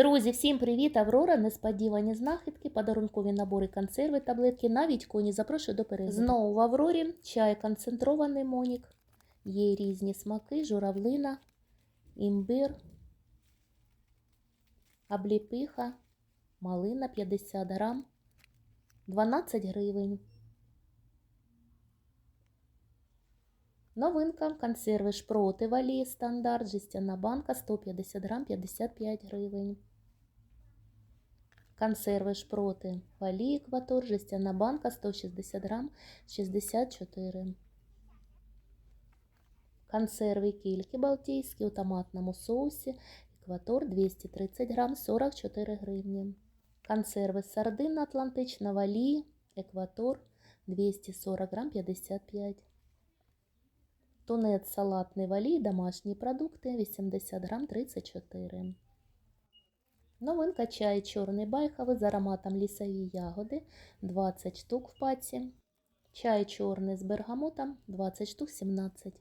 Друзі, всім привіт! Аврора, несподівані знахідки, подарункові набори, консерви, таблетки, навіть коні. Запрошую до перегляду. Знову в Аврорі чай концентрований монік. Є різні смаки, журавлина, імбир, обліпиха, малина 50 грам, 12 гривень. Новинка консерви шпроти валії стандарт, жестяна банка 150 грам 55 гривень. Консерви шпроти валії екватор, жестяна банка 160 грам 64. Консерви кільки балтійські у томатному соусі екватор 230 грам 44 гривні. Консерви сардин Атлантична валії екватор 240 грам 55 Тунець салатний валій, домашні продукти 80 грам 34. Новинка чай чорний байховий з ароматом лісові ягоди 20 штук в паці. Чай чорний з бергамотом 20 штук 17.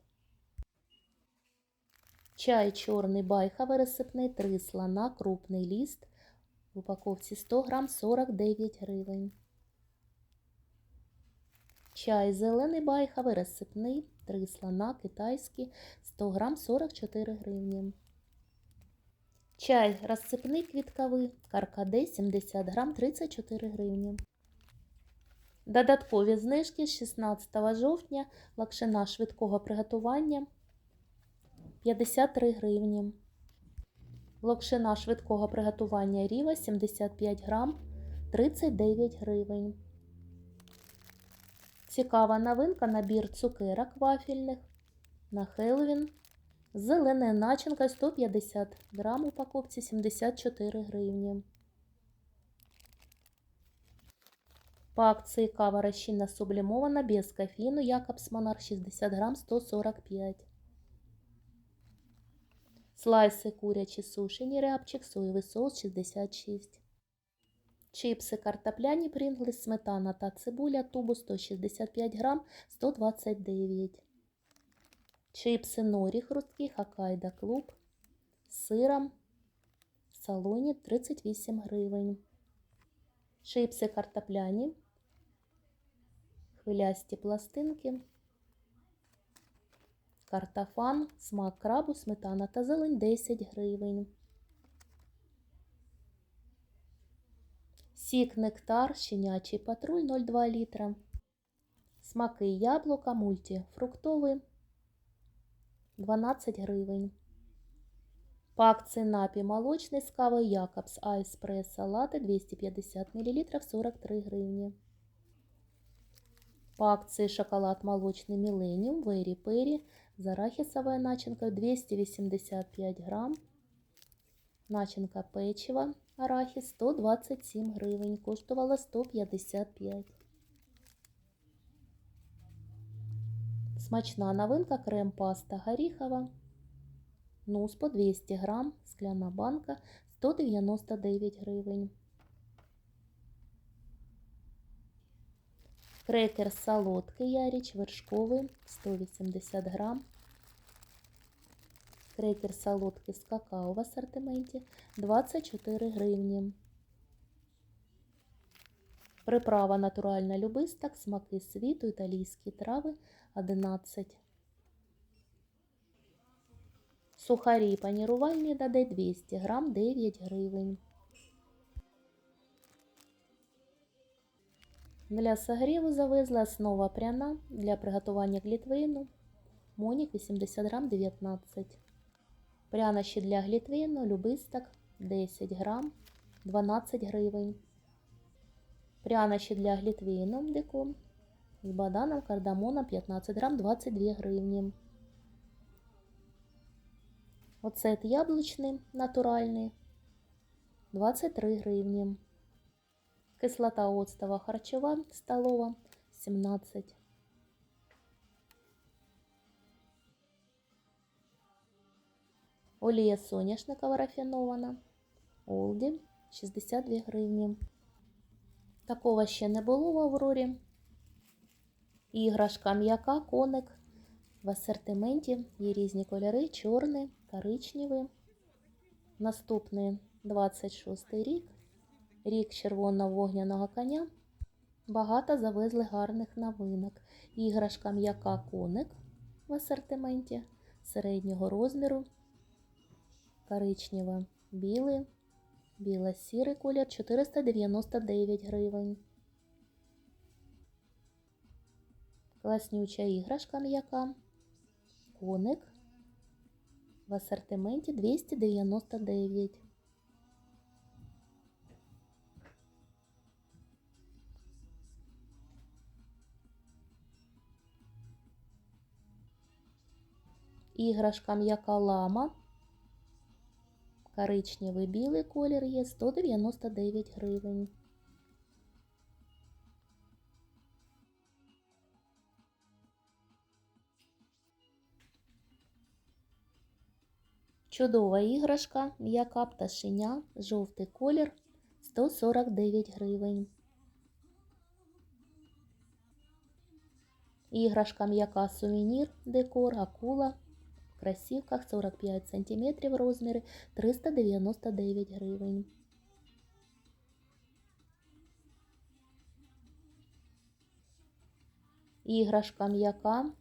Чай чорний байховий розсипний 3 слона, крупний ліст. В упаковці 100 грам 49 гривень. Чай зелений байховий розсипний 3 слона китайський 100 грам 44 гривні. Чай розсипний квітковий каркаде 70 грам 34 гривні. Додаткові знижки з 16 жовтня лакшина швидкого приготування 53 гривні. Локшина швидкого приготування ріва 75 грам 39 гривень. Цікава новинка набір цукерок вафельних на Хеллоуін. З зеленою начинкою 150 грам упаковці 74 гривні. По акції кава розчинна сублімована без кофеїну Якобс Монарх 60 грам 145. Слайси курячі сушені рябчик, соєвий соус 66. Чипси картопляні Прінгли, сметана та цибуля, тубу 165 грам 129. Чипси норі хрусткі, хакайда клуб з сиром в салоні 38 гривень. Чипси картопляні, хвилясті пластинки, картофан, смак крабу, сметана та зелень 10 гривень. Сік нектар, щенячий патруль 0,2 літра. Смаки яблука, мультифруктовий 12 гривень. По акції напій молочний з кавою Якобс Айспрес салати 250 мл 43 гривні. По акції шоколад молочний Міленіум Вері Пері з арахісовою начинкою 285 грам. Начинка печива арахіс 127 гривень, коштувала 155. Смачна новинка крем паста горіхова. Нус по 200 грам, скляна банка 199 гривень. Крекер солодкий яріч вершковий 180 грам. Крекер солодкий з какао в асортименті 24 гривні. Приправа натуральна любисток, смаки світу, італійські трави 11. Сухарі панірувальні даде 200 грам 9 гривень. Для согріву завезла основа пряна для приготування глітвину. Монік 80 грам 19. Прянощі для глітвину, любисток 10 грам 12 гривень. Прянощі для глітвину диком з баданом, кардамоном 15 грам 22 гривні. Оцет яблучний натуральний 23 гривні. Кислота оцтова харчова столова 17. Олія соняшникова рафінована. Олді 62 гривні. Такого ще не було в Аврорі. Іграшка м'яка, коник. В асортименті є різні кольори: чорний, коричневий. Наступний 26 рік, рік червоного вогняного коня. Багато завезли гарних новинок. Іграшка м'яка коник в асортименті середнього розміру, коричнево білий, біло-сірий колір 499 гривень. Класнюча іграшка м'яка, коник в асортименті 299. Іграшка м'яка лама. Коричневий білий колір є 199 гривень. Чудова іграшка, м'яка пташеня, жовтий колір 149 гривень. Іграшка м'яка сувенір, декор, акула в красівках 45 см розміри 399 гривень. Іграшка м'яка,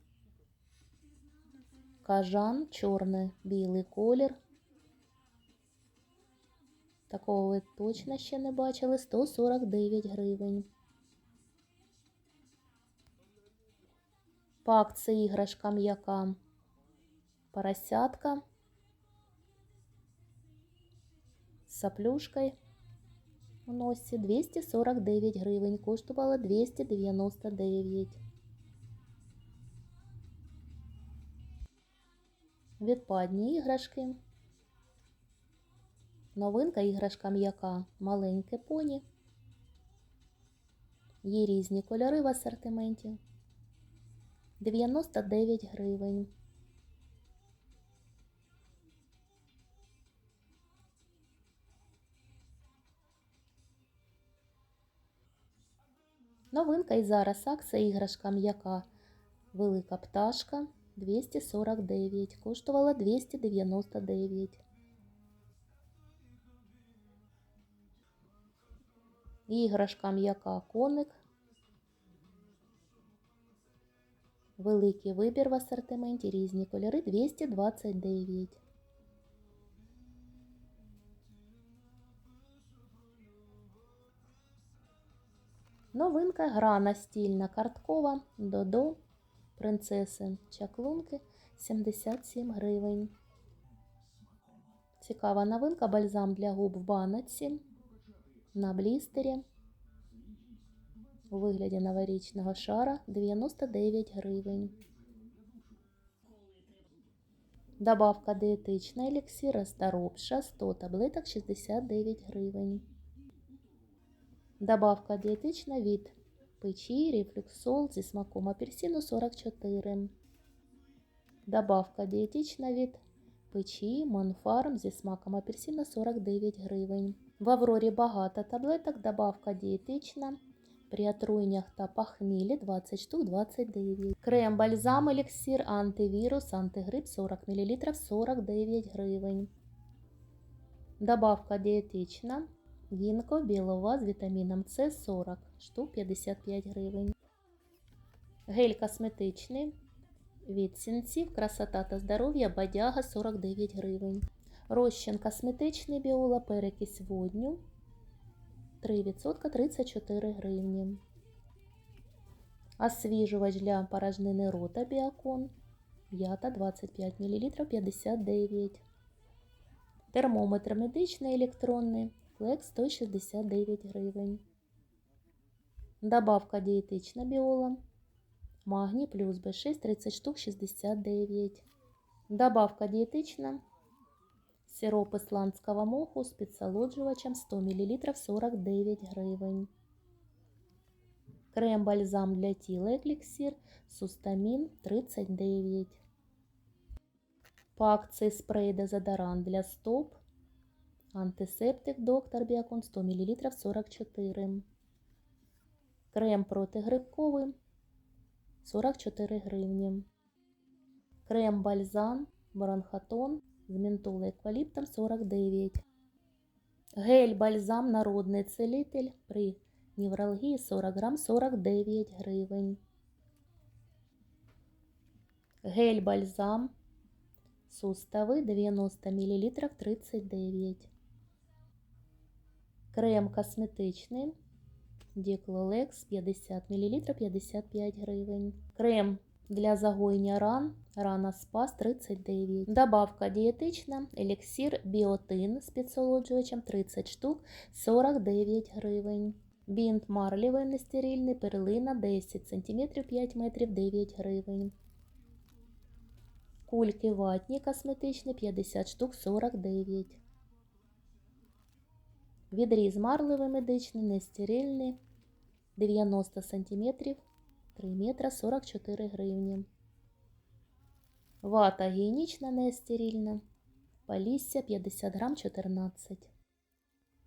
кажан, чорний, білий колір. Такого ви точно ще не бачили 149 гривень. Пак це іграшка м'яка поросятка з саплюшкою у носі 249 гривень, коштувала 299. Відпадні іграшки. Новинка іграшка м'яка, маленьке поні. Є різні кольори в асортименті. 99 гривень. Новинка і зараз акція іграшка м'яка. Велика пташка 249. Коштувала 299. Іграшка м'яка коник. Великий вибір в асортименті, різні кольори 229. Новинка гра настільна карткова Додо принцеси чаклунки 77 гривень. Цікава новинка бальзам для губ в баночці на блістері у вигляді новорічного шара 99 гривень. Добавка диетична еліксир розторопша 100 таблеток 69 гривень. Добавка диетична від печі, рефлюксол зі смаком апельсину 44. Добавка диетична від печі, Монфарм зі смаком апельсина 49 гривень. В Аврорі багато таблеток, добавка дієтична. При отруєннях та похмілі 20 штук 29. Крем бальзам еліксир, антивірус, антигрип 40 мл 49 гривень. Добавка дієтична. Гінко білова з вітаміном С 40 штук 55 гривень. Гель косметичний від сінців, красота та здоров'я бадяга 49 гривень. Розчин косметичний біола, перекись водню 3% 34 гривні. Освіжувач для порожнини рота біокон. П'ята 25 мл 59. Термометр медичний електронний. Флекс 169 гривень. Добавка дієтична біола. Магній плюс Б6 30 штук 69. Добавка дієтична. Сироп ісландського моху з підсолоджувачем 100 мл 49 гривень. Крем бальзам для тіла екліксір Сустамін 39. По акції спрей дезодорант для стоп. Антисептик доктор Біакон 100 мл 44. Крем протигрибковий 44 гривні. Крем бальзам бронхатон з ментол екваліптом 49. Гель бальзам народний целитель при невралгії 40 грам 49 гривень. Гель бальзам сустави 90 мл 39. Крем косметичний Діклолекс 50 мл 55 гривень. Крем для загоєння ран Рана Спас 39. Добавка дієтична еліксир біотин з підсолоджувачем 30 штук 49 гривень. Бінт марлівий нестерильний перлина 10 см 5 метрів 9 гривень. Кульки ватні косметичні 50 штук 49. Відріз марливий медичний, нестерильний 90 см 3 метра 44 гривні. Вата гігієнічна нестерильна. Полісся 50 грам 14.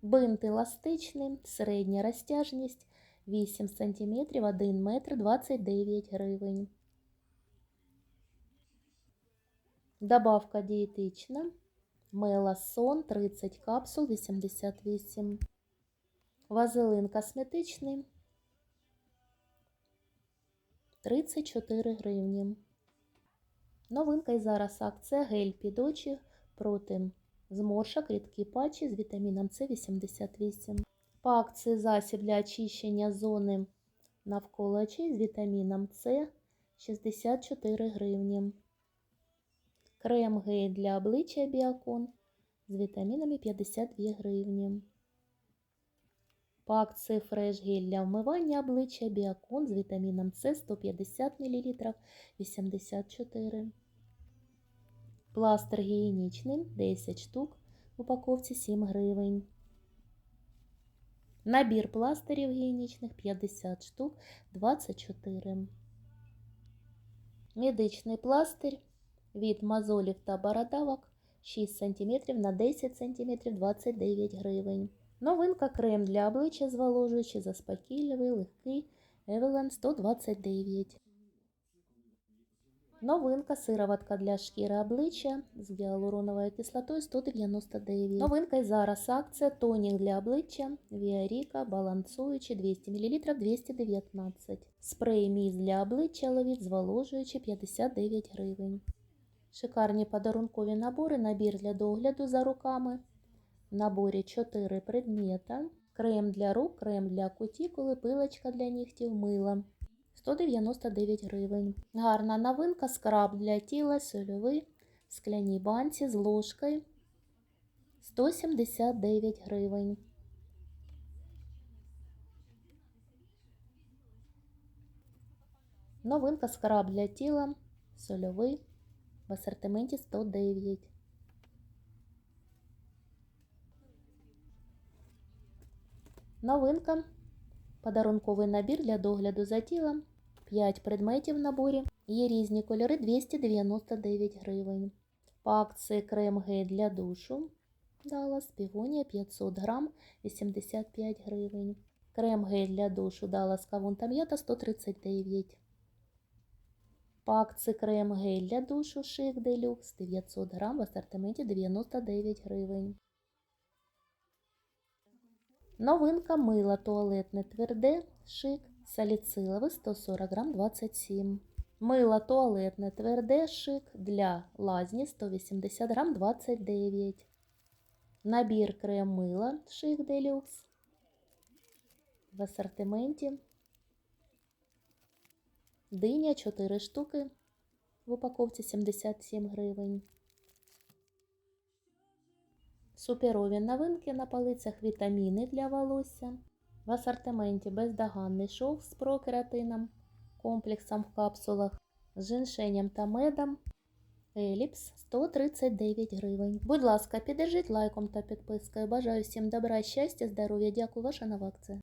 Бинт еластичний, середня розтяжність 8 см 1 метр 29 гривень. Добавка дієтична. Меласон 30 капсул 88. Вазелин косметичний 34 гривні. Новинка і зараз акція гель під очі проти зморшок рідкі патчі з вітаміном С 88. По акції засіб для очищення зони навколо очей з вітаміном С 64 гривні. Крем гель для обличчя Біакон з вітамінами 52 гривні. По акції фреш гель для вмивання обличчя Біакон з вітаміном С 150 мл 84. Пластир гігієнічний 10 штук в упаковці 7 гривень. Набір пластирів гігієнічних 50 штук 24. Медичний пластир від мозолів та бородавок 6 см на 10 см 29 гривень. Новинка крем для обличчя зволожуючий, заспокійливий, легкий Evelyn 129. Новинка сироватка для шкіри обличчя з гіалуроновою кислотою 199. Новинка і зараз акція тонік для обличчя Віаріка балансуючий 200 мл 219. Спрей міст для обличчя ловіт зволожуючий 59 гривень. Шикарні подарункові набори, набір для догляду за руками. В наборі 4 предмета. Крем для рук, крем для кутікули, пилочка для нігтів, мила. 199 гривень. Гарна новинка, скраб для тіла, сольовий, в скляній банці з ложкою. 179 гривень. Новинка скраб для тіла, сольовий, в асортименті 109. Новинка. Подарунковий набір для догляду за тілом. 5 предметів в наборі. Є різні кольори 299 гривень. По акції крем гель для душу. Далас півонія 500 грам 85 гривень. Крем гель для душу Далас кавун та м'ята 139. По акції крем гель для душу шик делюкс 900 грам в асортименті 99 гривень. Новинка мила туалетне тверде шик саліцилове 140 грам 27. Мило туалетне тверде шик для лазні 180 грам 29. Набір крем мила шик делюкс в асортименті. Диня 4 штуки в упаковці 77 гривень. Суперові новинки на полицях вітаміни для волосся. В асортименті бездоганний шов з прокератином, комплексом в капсулах з женшенем та медом. Еліпс 139 гривень. Будь ласка, піддержіть лайком та підпискою. Бажаю всім добра, щастя, здоров'я. Дякую, ваша нова акція.